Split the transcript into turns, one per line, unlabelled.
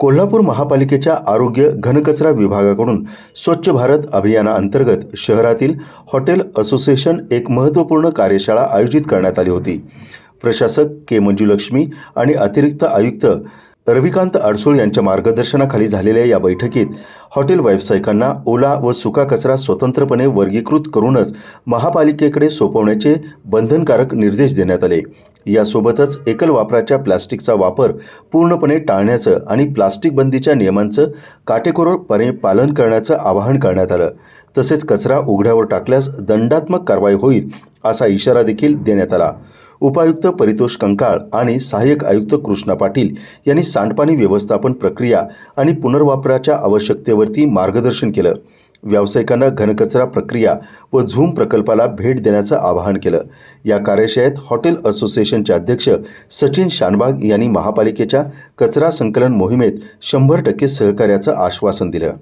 कोल्हापूर महापालिकेच्या आरोग्य घनकचरा विभागाकडून स्वच्छ भारत अभियानाअंतर्गत शहरातील हॉटेल असोसिएशन एक महत्त्वपूर्ण कार्यशाळा आयोजित करण्यात आली होती. प्रशासक के मंजुलक्ष्मी आणि अतिरिक्त आयुक्त रविकांत अडसूळ यांच्या मार्गदर्शनाखाली झालेल्या या बैठकीत हॉटेल व्यावसायिकांना ओला व सुका कचरा स्वतंत्रपणे वर्गीकृत करूनच महापालिकेकडे सोपवण्याचे बंधनकारक निर्देश देण्यात आले. यासोबतच एकल वापराच्या प्लास्टिकचा वापर पूर्णपणे टाळण्याचं आणि प्लास्टिक बंदीच्या नियमांचं काटेकोरपणे पालन करण्याचं आवाहन करण्यात आलं. तसेच कचरा उघड्यावर टाकल्यास दंडात्मक कारवाई होईल असा इशारा देखील देण्यात आला. उपायुक्त परितोष कंकाळ आणि सहाय्यक आयुक्त कृष्णा पाटील यांनी सांडपाणी व्यवस्थापन प्रक्रिया आणि पुनर्वापराच्या आवश्यकतेवरती मार्गदर्शन केलं. व्यावसायिकांना घनकचरा प्रक्रिया व झूम प्रकल्पाला भेट देण्याचं आवाहन केलं. या कार्यशाळेत हॉटेल असोसिएशनचे अध्यक्ष सचिन शानबाग यांनी महापालिकेच्या कचरा संकलन मोहिमेत शंभर टक्के सहकार्याचं आश्वासन दिलं.